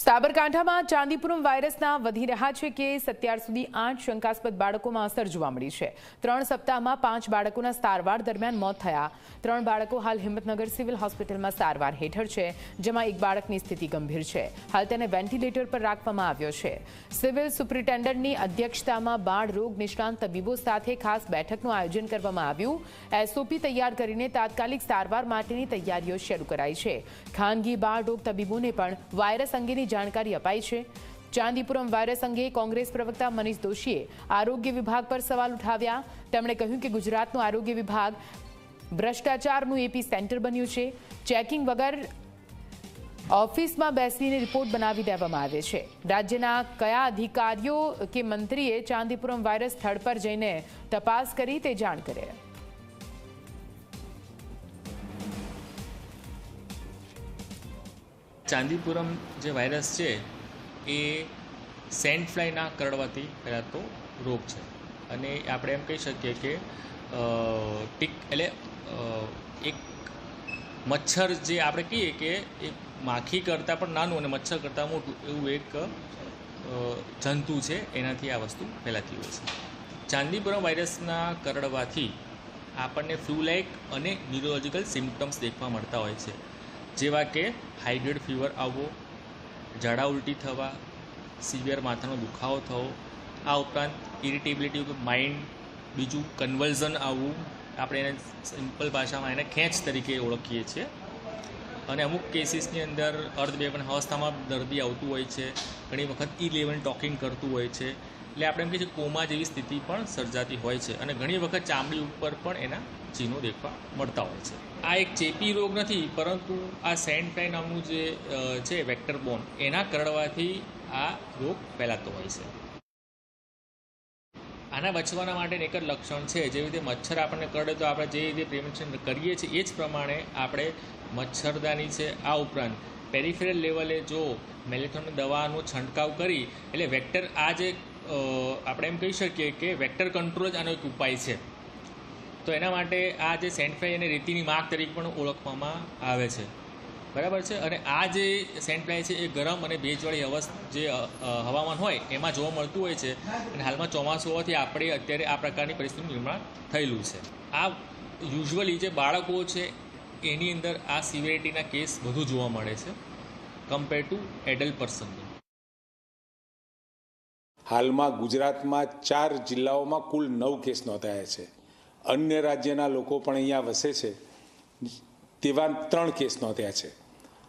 સાબરકાંઠામાં ચાંદીપુરમ વાયરસના વધી રહ્યા છે કેસ. અત્યાર સુધી આઠ શંકાસ્પદ બાળકોમાં અસર જોવા મળી છે. ત્રણ સપ્તાહમાં પાંચ બાળકોના સારવાર દરમિયાન મોત થયા. ત્રણ બાળકો હાલ હિંમતનગર સિવિલ હોસ્પિટલમાં સારવાર હેઠળ છે, જેમાં એક બાળકની સ્થિતિ ગંભીર છે. હાલ તેને વેન્ટિલેટર પર રાખવામાં આવ્યો છે. સિવિલ સુપ્રિન્ટેન્ડન્ટની અધ્યક્ષતામાં બાળ રોગ નિષ્ણાંત તબીબો સાથે ખાસ બેઠકનું આયોજન કરવામાં આવ્યું. એસઓપી તૈયાર કરીને તાત્કાલિક સારવાર માટેની તૈયારીઓ શરૂ કરાઈ છે. ખાનગી બાળ રોગ તબીબોને પણ વાયરસ અંગેની જાણકારી અપાઈ છે. ચાંદીપુરમ વાયરસ અંગે કોંગ્રેસ પ્રવક્તા મનીષ દોશીએ આરોગ્ય વિભાગ પર સવાલ ઉઠાવ્યા. તેમણે કહ્યું કે ગુજરાતનું આરોગ્ય વિભાગ ભ્રષ્ટાચારનું એપી સેન્ટર બન્યું છે. ચેકિંગ વગર ઓફિસમાં બેસીને રિપોર્ટ બનાવી દેવામાં આવે છે. રાજ્યના કયા અધિકારીઓ કે મંત્રીએ ચાંદીપુરમ વાયરસ સ્થળ પર જઈને તપાસ કરી તે જાણ કરે. ચાંદીપુરમ જે વાયરસ છે, એ સેન્ટ ફ્લાયના કરડવાથી ફેલાતો રોગ છે. અને આપણે એમ કહી શકીએ કે ટીક એટલે એક મચ્છર જે આપણે કહીએ કે એ માખી કરતાં પણ નાનું અને મચ્છર કરતાં મોટું, એવું એક જંતુ છે, એનાથી આ વસ્તુ ફેલાતી હોય છે. ચાંદીપુરમ વાયરસના કરડવાથી આપણને ફ્લૂ લાઇક અને ન્યુરોલોજિકલ સિમ્ટમ્સ દેખવા મળતા હોય છે. જેવા કે હાઇડ્રેડ ફીવર આવવો, ઝાડા ઉલટી થવા, સિવિયર માથાનો દુખાવો થવો, આ ઉપરાંત ઇરિટેબિલિટી ઉપર માઇન્ડ બીજું કન્વર્ઝન આવવું, આપણે એને સિમ્પલ ભાષામાં એને ખેંચ તરીકે ઓળખીએ છીએ. અને અમુક કેસીસની અંદર અર્ધબેવન અવસ્થામાં દર્દી આવતું હોય છે, ઘણી વખત ઇલેવન ટોકિંગ કરતું હોય છે. એટલે આપણે એમ કહીએ છીએ કોમા જેવી સ્થિતિ પણ સર્જાતી હોય છે અને ઘણી વખત ચામડી ઉપર પણ એના ચિહ્નો દેખવા મળતા હોય છે. આ એક ચેપી રોગ નથી, પરંતુ આ સેન્ટ ફ્લાય નામનું જે છે વેક્ટર બોન એના કરડવાથી આ રોગ ફેલાતો હોય છે. આના બચવાના માટે એક જ લક્ષણ છે, જેવી રીતે મચ્છર આપણને કરડે તો આપણે જે રીતે પ્રિવેન્શન કરીએ છીએ, એ જ પ્રમાણે આપણે મચ્છરદાની છે, આ ઉપરાંત પેરિફેરલ લેવલે જો મેલેથોન દવાનો છંટકાવ કરી, એટલે વેક્ટર આ જે આપણે એમ કહી શકીએ કે વેક્ટર કંટ્રોલ જ આનો એક ઉપાય છે. તો એના માટે આ જે સેન્ટફ્લાય અને રેતીની માગ તરીકે પણ ઓળખવામાં આવે છે. બરાબર છે? અને આ જે સેન્ટફ્લાય છે એ ગરમ અને ભેજવાળી અવસ્થ જે હવામાન હોય એમાં જોવા મળતું હોય છે. અને હાલમાં ચોમાસું હોવાથી આપણે અત્યારે આ પ્રકારની પરિસ્થિતિનું નિર્માણ થયેલું છે. આ યુઝ્યુઅલી જે બાળકો છે એની અંદર આ સિવિયરિટીના કેસ વધુ જોવા મળે છે. કમ્પેર ટુ એડલ્ટ પર્સનની હાલમાં ગુજરાતમાં ચાર જિલ્લાઓમાં કુલ નવ કેસ નોંધાયા છે. અન્ય રાજ્યના લોકો પણ અહીંયા વસે છે. તેવા ત્રણ કેસ નોંધ્યા છે.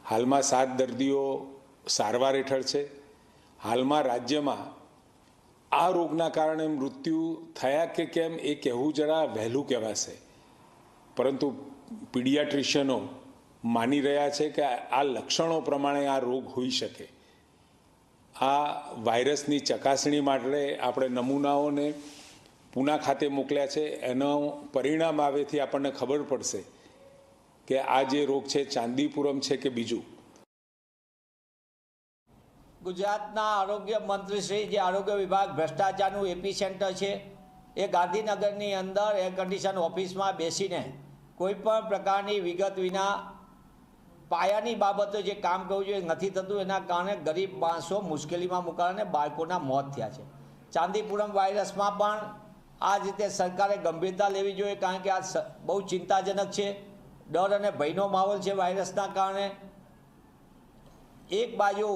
હાલમાં સાત દર્દીઓ સારવાર હેઠળ છે. હાલમાં રાજ્યમાં આ રોગના કારણે મૃત્યુ થયા કે કેમ એ કહેવું જરા વહેલું કહેવાશે. પરંતુ પીડિયાટ્રિશિયનો માની રહ્યા છે કે આ લક્ષણો પ્રમાણે આ રોગ હોઈ શકે. આ વાયરસની ચકાસણી માટે આપણે નમૂનાઓને પૂના ખાતે મોકલ્યા છે. એનો પરિણામ આવેથી આપણને ખબર પડશે કે આ જે રોગ છે, ચાંદીપુરમ છે કે બીજું? ગુજરાતના આરોગ્ય મંત્રી શ્રી જે આરોગ્ય વિભાગ ભ્રષ્ટાચારનું એપી સેન્ટર છે, એ ગાંધીનગરની અંદર એર કન્ડિશન ઓફિસમાં બેસીને કોઈપણ પ્રકારની વિગત વિના પાયાની બાબતે જે કામ કરવું જોઈએ નથી થતું, એના કારણે ગરીબ માણસો મુશ્કેલીમાં મુકાયા બાળકોના મોત થયા છે. ચાંદીપુરમ વાયરસમાં પણ આ રીતે સરકારે ગંભીરતા લેવી જોઈએ, કારણ કે આ બહુ ચિંતાજનક છે. ડર અને ભયનો માહોલ છે વાયરસના કારણે. એક બાજુ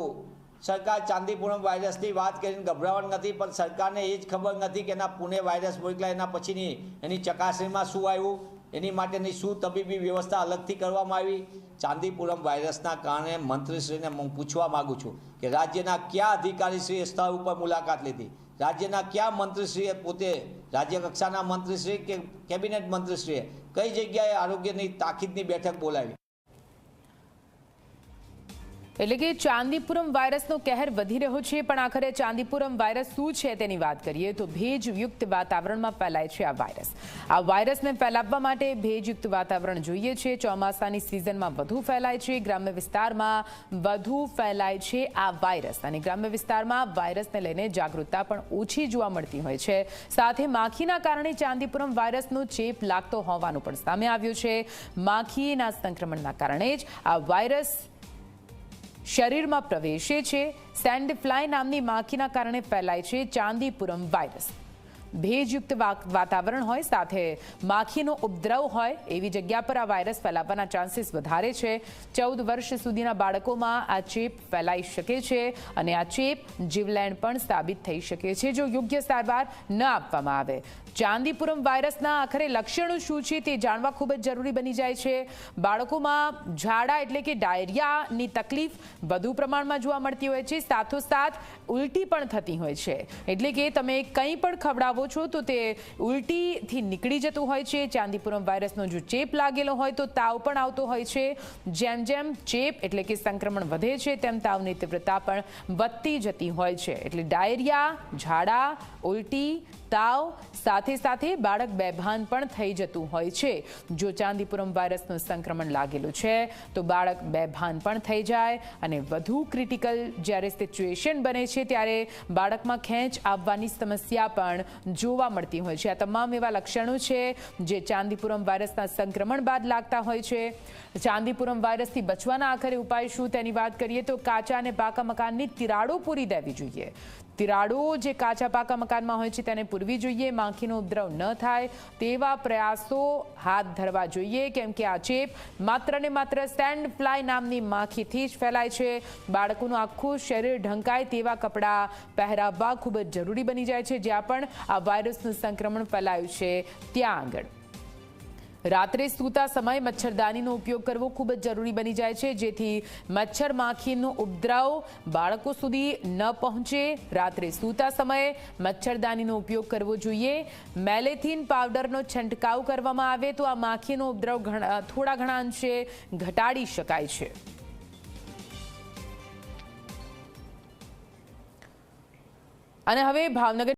સરકાર ચાંદીપુરમ વાયરસની વાત કરીને ગભરાવાની નથી, પણ સરકારને એ જ ખબર નથી કે એના પુણે વાયરસ મોકલા એના પછીની એની ચકાસણીમાં શું આવ્યું. એની માટેની શું તબીબી વ્યવસ્થા અલગથી કરવામાં આવી. ચાંદીપુરમ વાયરસના કારણે મંત્રીશ્રીને હું પૂછવા માગું છું કે રાજ્યના કયા અધિકારીશ્રીએ સ્થળ ઉપર મુલાકાત લીધી? રાજ્યના કયા મંત્રીશ્રીએ પોતે, રાજ્ય કક્ષાના મંત્રીશ્રી કે કેબિનેટ મંત્રીશ્રીએ કઈ જગ્યાએ આરોગ્યની તાકીદની બેઠક બોલાવી? એટલે કે ચાંદીપુરમ વાયરસનો કહેર વધી રહ્યો છે, પણ આખરે ચાંદીપુરમ વાયરસ શું છે તેની વાત કરીએ તો ભેજયુક્ત વાતાવરણમાં ફેલાય છે આ વાયરસ. આ વાયરસને ફેલાવવા માટે ભેજયુક્ત વાતાવરણ જોઈએ છે, ચોમાસાની સિઝનમાં વધુ ફેલાય છે, ગ્રામ્ય વિસ્તારમાં વધુ ફેલાય છે આ વાયરસ. અને ગ્રામ્ય વિસ્તારમાં વાયરસને લઈને જાગૃતતા પણ ઓછી જોવા મળતી હોય છે. સાથે માખીના કારણે ચાંદીપુરમ વાયરસનો ચેપ લાગતો હોવાનું પણ સામે આવ્યું છે. માખીના સંક્રમણના કારણે જ આ વાયરસ શરીરમાં પ્રવેશે છે. સેન્ડ ફ્લાય નામની માખીના કારણે ફેલાય છે ચાંદીપુરમ વાયરસ. ભેજયુક્ત વાતાવરણ હોય, સાથે માખીનો ઉપદ્રવ હોય, એવી જગ્યા પર આ વાયરસ ફેલાવાના ચાન્સીસ વધારે છે. ચૌદ વર્ષ સુધીના બાળકોમાં આ ચેપ ફેલાઈ શકે છે અને આ ચેપ જીવલેણ પણ સાબિત થઈ શકે છે, જો યોગ્ય સારવાર ન આપવામાં આવે. ચાંદીપુરમ વાયરસના આખરે લક્ષણો શું છે તે જાણવા ખૂબ જ જરૂરી બની જાય છે. બાળકોમાં ઝાડા એટલે કે ડાયરિયાની તકલીફ વધુ પ્રમાણમાં જોવા મળતી હોય છે. સાથોસાથ ઉલટી પણ થતી હોય છે. એટલે કે તમે કંઈ પણ ખવડાવો છો તો તે ઉલટીથી નીકળી જતું હોય છે. ચાંદીપુરમ વાયરસનો જો ચેપ લાગેલો હોય તો તાવ પણ આવતો હોય છે. જેમ જેમ ચેપ એટલે કે સંક્રમણ વધે છે, તેમ તાવની તીવ્રતા પણ વધતી જતી હોય છે. એટલે ડાયરિયા, ઝાડા, ઉલટી તાવ સાથે સાથે બાળક બેભાન પણ થઈ જતું હોય છે. જો ચાંદીપુરમ વાયરસનું સંક્રમણ લાગેલું છે, તો બાળક બેભાન પણ થઈ જાય અને વધુ ક્રિટિકલ જ્યારે સિચ્યુએશન બને છે, ત્યારે બાળકમાં ખેંચ આવવાની સમસ્યા પણ જોવા મળતી હોય છે. આ તમામ એવા લક્ષણો છે, જે ચાંદીપુરમ વાયરસના સંક્રમણ બાદ લાગતા હોય છે. ચાંદીપુરમ વાયરસથી બચવાના આખરે ઉપાય શું તેની વાત કરીએ તો કાચા અને પાકા મકાનની તિરાડો પૂરી દેવી જોઈએ. તિરાડો જે કાચા પાકા મકાનમાં હોય છે તેને પૂરવી જોઈએ, માખીનો ઉપદ્રવ ન થાય તેવા પ્રયાસો હાથ ધરવા જોઈએ, કેમ કે આ ચેપ માત્ર ને માત્ર સેન્ડ ફ્લાય નામની માખીથી જ ફેલાય છે. બાળકોનું આખું શરીર ઢંકાય તેવા કપડાં પહેરાવવા ખૂબ જ જરૂરી બની જાય છે, જ્યાં પણ આ વાયરસનું સંક્રમણ ફેલાયું છે. ત્યાં આગળ રાત્રે સૂતા સમયે મચ્છરદાનીનો ઉપયોગ કરવો ખૂબ જ જરૂરી બની જાય છે. જેથી મચ્છર માખીનો ઉપદ્રવ બાળકો સુધી ન પહોંચે. રાત્રે સૂતા સમયે મચ્છરદાનીનો ઉપયોગ કરવો જોઈએ. મેલેથીન પાવડરનો છંટકાવ કરવામાં આવે તો આ માખીનો ઉપદ્રવ થોડા ઘણા અંશે ઘટાડી શકાય છે. અને હવે ભાવનગર